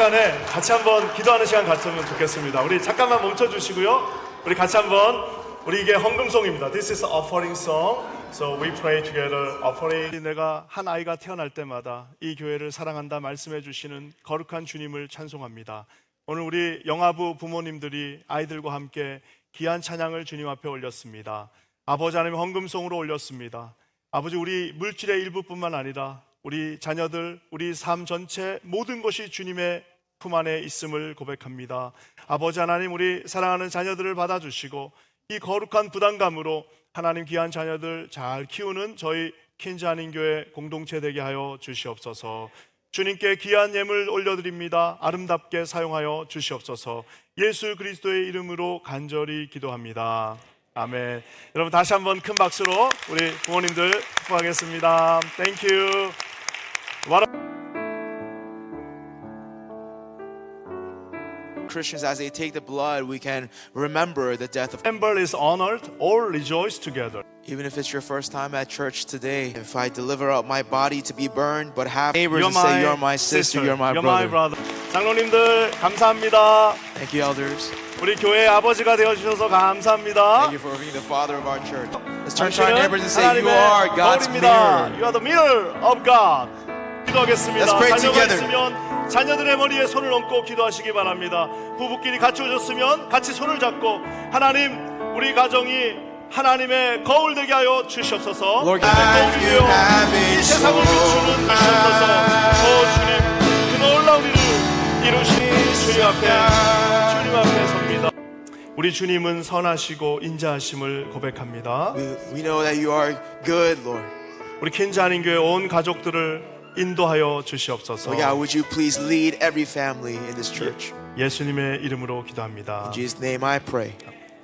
시간에 같이 한번 기도하는 시간 갖으면 좋겠습니다. 우리 잠깐만 멈춰 주시고요. 우리 같이 한번 우리 이게 헌금송입니다. This is offering song. So we pray together offering. 내가 한 아이가 태어날 때마다 이 교회를 사랑한다 말씀해 주시는 거룩한 주님을 찬송합니다. 오늘 우리 영아부 부모님들이 아이들과 함께 귀한 찬양을 주님 앞에 올렸습니다. 아버지 하나님 헌금송으로 올렸습니다. 아버지 우리 물질의 일부뿐만 아니라 우리 자녀들, 우리 삶 전체 모든 것이 주님의 품 안에 있음을 고백합니다. 아버지 하나님 우리 사랑하는 자녀들을 받아주시고 이 거룩한 부담감으로 하나님 귀한 자녀들 잘 키우는 저희 킨즈 한인 교회 공동체 되게 하여 주시옵소서. 주님께 귀한 예물 올려드립니다. 아름답게 사용하여 주시옵소서. 예수 그리스도의 이름으로 간절히 기도합니다. 아멘. 여러분 다시 한번 큰 박수로 우리 부모님들 축복하겠습니다. 땡큐. Christians, as they take the blood, we can remember the death of. Member is honored, all rejoice together. Even if it's your first time at church today, if I deliver up my body to be burned, but have neighbors You're and say, my You're my sister, you're my you're my brother. brother. 장로님들 감사합니다. Thank you, elders. 우리 교회 아버지가 되어 주셔서 감사합니다. Thank you for being the father of our church. Let's turn to our 당신은 neighbors and say, You 하나님의 are God's 거울입니다. mirror. You are the mirror of God. 기도하겠습니다. 자녀가. 있으면 자녀들의 머리에 손을 얹고 기도하시기 바랍니다. 부부끼리 같이 오셨으면 같이 손을 잡고 하나님 우리 가정이 하나님의 거울 되게 하여 주시옵소서. It 이 세상을 비추는 주시옵소서. 오 주님 그 놀라운 일을 이루신 주님 앞에 주님 앞에 섭니다. 우리 주님은 선하시고 인자하심을 고백합니다. We, we know that you are good, Lord. 우리 킨즈 한인교회 온 가족들을 인도하여 주시옵소서. Oh, God, would you please lead every family in this church? 예수님의 이름으로 기도합니다. In Jesus' name I pray.